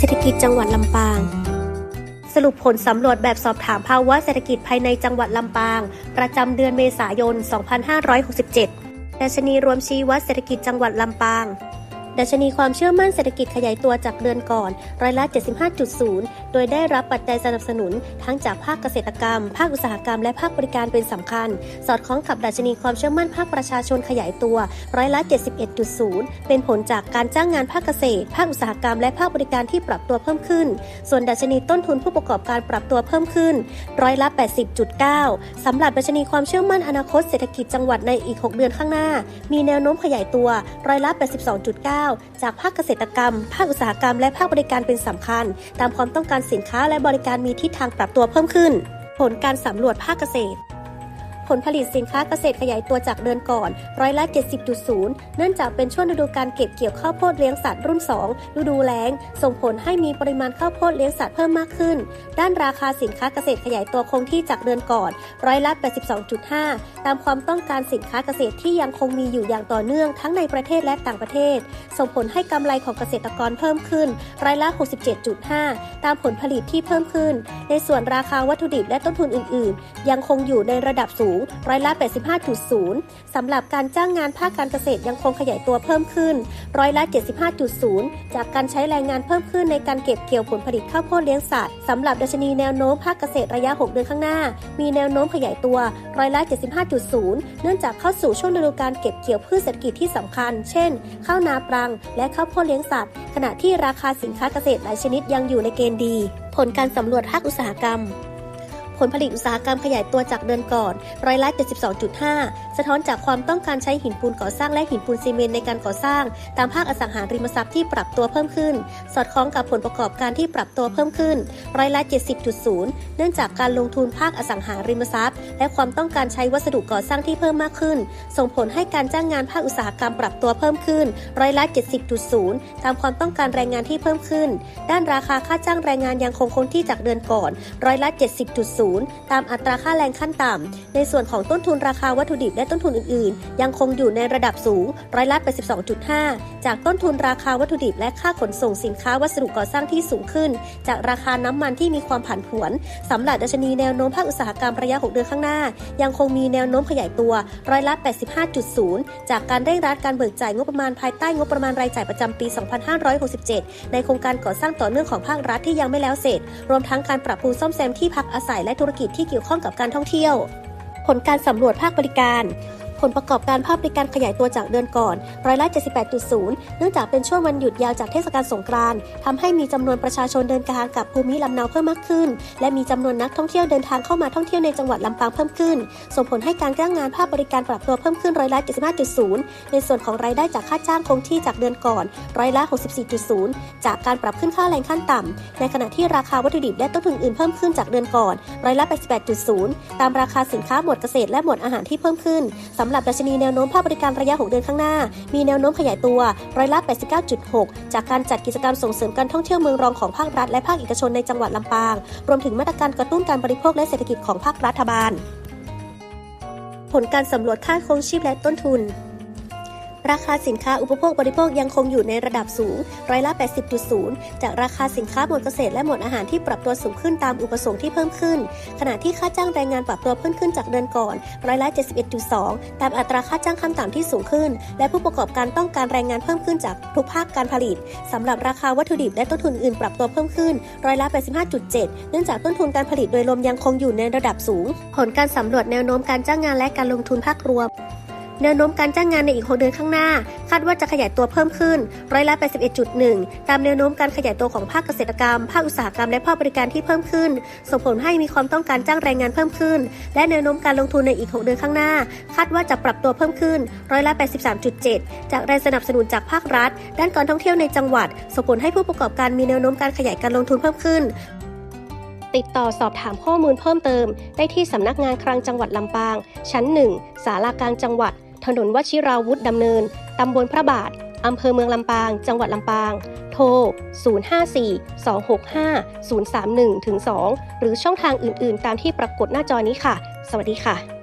เศรษฐกิจจังหวัดลำปาง สรุปผลสำรวจแบบสอบถามภาวะเศรษฐกิจภายในจังหวัดลำปาง ประจำเดือนเมษายน 2567 ดัชนีรวมชี้วัดเศรษฐกิจจังหวัดลำปาง ดัชนีความเชื่อมั่นเศรษฐกิจขยายตัวจากเดือนก่อนร้อยละ 75.0 โดยได้รับปัจจัยสนับสนุน ทั้งจากภาคเกษตรกรรม ภาคอุตสาหกรรมและภาคบริการเป็นสำคัญ สอดคล้องกับดัชนีความเชื่อมั่นภาคประชาชนขยายตัวร้อยละ 71.0 เป็นผลจากการจ้างงานภาคเกษตร ภาคอุตสาหกรรมและภาคบริการที่ปรับตัวเพิ่มขึ้น ส่วนดัชนีต้นทุนผู้ประกอบการปรับตัวเพิ่มขึ้นร้อยละ 80.9สำหรับดัชนีความเชื่อมั่นอนาคตเศรษฐกิจจังหวัดในอีก 6 เดือนข้างหน้า มีแนวโน้มขยายตัวร้อยละ 82.9จากภาคเกษตรกรรม ภาคอุตสาหกรรม และภาคบริการเป็นสำคัญ ตามความต้องการสินค้าและบริการมีทิศทางปรับตัวเพิ่มขึ้น ผลการสำรวจภาคเกษตร ผลผลิตสินค้าเกษตรขยายตัวจากเดือนก่อน ร้อยละ 70.0 เนื่องจากเป็นช่วงฤดูการเก็บเกี่ยวข้าวโพดเลี้ยงสัตว์รุ่น 2 ฤดูแล้ง ส่งผลให้มีปริมาณข้าวโพดเลี้ยงสัตว์เพิ่มมากขึ้น ด้านราคาสินค้าเกษตรขยายตัวคงที่จากเดือนก่อน ร้อยละ 82.5 ตามความต้องการสินค้าเกษตรที่ยังคงมีอยู่อย่างต่อเนื่องทั้งในประเทศและต่างประเทศ ส่งผลให้กำไรของเกษตรกรเพิ่มขึ้น ร้อยละ 67.5 ตามผลผลิตที่เพิ่มขึ้น ในส่วนราคาวัตถุดิบและต้นทุนอื่น ๆ ยังคงอยู่ในระดับสูงร้อยละ 85.0 สำหรับการจ้างงานภาคการเกษตรยังคงขยายตัวเพิ่มขึ้น ร้อยละ 75.0 จากการใช้แรงงานเพิ่มขึ้นในการเก็บเกี่ยวผลผลิตข้าวโพดเลี้ยงสัตว์สำหรับดัชนีแนวโน้มภาคเกษตรระยะ 6 เดือนข้างหน้า มีแนวโน้มขยายตัว ร้อยละ 75.0 เนื่องจากเข้าสู่ช่วงฤดูการเก็บเกี่ยวพืชเศรษฐกิจที่สำคัญ เช่น ข้าวนาปรัง และข้าวโพดเลี้ยงสัตว์ ขณะที่ราคาสินค้าเกษตรหลายชนิดยังอยู่ในเกณฑ์ดี ผลการสำรวจภาคอุตสาหกรรม ผลผลิตอุตสาหกรรมขยายตัวจากเดือนก่อนร้อยละ72.5 สะท้อนจากความต้องการใช้หินปูนก่อสร้างและหินปูนซีเมนต์ในการก่อสร้าง ตามภาคอสังหาริมทรัพย์ที่ปรับตัวเพิ่มขึ้น สอดคล้องกับผลประกอบการที่ปรับตัวเพิ่มขึ้นร้อยละ70.0 เนื่องจากการลงทุนภาคอสังหาริมทรัพย์ และความต้องการใช้วัสดุก่อสร้างที่เพิ่มมากขึ้น ส่งผลให้การจ้างงานภาคอุตสาหกรรมปรับตัวเพิ่มขึ้นร้อยละ70.0 ตามความต้องการแรงงานที่เพิ่มขึ้น ด้านราคาค่าจ้างแรงงานยังคงคงที่จากเดือนก่อนร้อยละ70.0ตามอัตราค่าแรงขั้นต่ำ ในส่วนของต้นทุนราคาวัตถุดิบและต้นทุนอื่น ๆ ยังคงอยู่ในระดับสูงร้อยละ82.5 จากต้นทุนราคาวัตถุดิบและค่าขนส่งสินค้าวัสดุก่อสร้างที่สูงขึ้น จากราคาน้ำมันที่มีความผันผวนสำหรับดัชนีแนวโน้มภาคอุตสาหกรรมระยะ 6 เดือนข้างหน้า ยังคงมีแนวโน้มขยายตัวร้อยละ85.0 จากการเร่งรัดการเบิกจ่ายงบประมาณภายใต้งบประมาณรายจ่ายประจำปี 2567 ในโครงการก่อสร้างต่อเนื่องของภาครัฐที่ยังไม่แล้วเสร็จ รวมทั้งการปรับปรุงซ่อมแซมที่พักอาศัยและธุรกิจที่เกี่ยวข้องกับการท่องเที่ยว ผลการสำรวจภาคบริการ ผลประกอบการภาคบริการขยายตัวจากเดือนก่อนร้อยละ78.0 เนื่องจากเป็นช่วงวันหยุดยาวจากเทศกาลสงกรานต์ทำให้มีจำนวนประชาชนเดินทางกับภูมิลำเนาเพิ่มมากขึ้น และมีจำนวนนักท่องเที่ยวเดินทางเข้ามาท่องเที่ยวในจังหวัดลำปางเพิ่มขึ้น ส่งผลให้การจ้างงานภาคบริการปรับตัวเพิ่มขึ้นร้อยละ75.0 ในส่วนของรายได้จากค่าจ้างคงที่จากเดือนก่อนร้อยละ64.0 จากการปรับขึ้นค่าแรงขั้นต่ำในขณะที่ราคาวัตถุดิบและต้นทุนอื่นเพิ่มขึ้นจากเดือนก่อนร้อยละ88.0 ตามราคาสินค้าหมวดเกษตรและหมวดอาหารที่เพิ่มขึ้นสำหรับดัชนีแนวโน้มภาคบริการระยะ 6 เดือนข้างหน้า มีแนวโน้มขยายตัวร้อยละ 89.6 จากการจัดกิจกรรมส่งเสริมการท่องเที่ยวเมืองรองของภาครัฐและภาคเอกชนในจังหวัดลำปาง รวมถึงมาตรการกระตุ้นการบริโภคและเศรษฐกิจของภาครัฐบาล ผลการสำรวจค่าครองชีพและต้นทุน ราคาสินค้าอุปโภคบริโภคยังคงอยู่ในระดับสูงร้อยละ 80.0 จากราคาสินค้าหมวดเกษตรและหมวดอาหารที่ปรับตัวสูงขึ้นตามอุปสงค์ที่เพิ่มขึ้น ขณะที่ค่าจ้างแรงงานปรับตัวเพิ่มขึ้นจากเดือนก่อนร้อยละ 71.2 ตามอัตราค่าจ้างขั้นต่ำที่สูงขึ้น และผู้ประกอบการต้องการแรงงานเพิ่มขึ้นจากทุกภาคการผลิตสำหรับราคาวัตถุดิบและต้นทุนอื่นปรับตัวเพิ่มขึ้นร้อยละ 85.7 เนื่องจากต้นทุนการผลิตโดยรวมยังคงอยู่ในระดับสูง ผลการสำรวจแนวโน้มการจ้างงานและการลงทุนภาครวม แนวโน้มการจ้างงานในอีก 6 เดือนข้างหน้า คาดว่าจะขยายตัวเพิ่มขึ้นร้อยละ81.1 ตามแนวโน้มการขยายตัวของภาคเกษตรกรรม ภาคอุตสาหกรรมและภาคบริการที่เพิ่มขึ้น ส่งผลให้มีความต้องการจ้างแรงงานเพิ่มขึ้น และแนวโน้มการลงทุนในอีก 6 เดือนข้างหน้า คาดว่าจะปรับตัวเพิ่มขึ้นร้อยละ83.7 จากแรงสนับสนุนจากภาครัฐ ด้านการท่องเที่ยวในจังหวัด ส่งผลให้ผู้ประกอบการมีแนวโน้มการขยายการลงทุนเพิ่มขึ้นติดต่อสอบถามข้อมูลเพิ่มเติม ได้ที่สำนักงานคลังจังหวัดลำปาง ชั้น 1 ศาลากลางจังหวัด ถนนวชิราวุธดำเนิน ตำบลพระบาท อำเภอเมืองลำปาง จังหวัดลำปาง โทร 054 265 031 2 หรือช่องทางอื่น ๆ ตามที่ปรากฏหน้าจอนี้ค่ะ สวัสดีค่ะ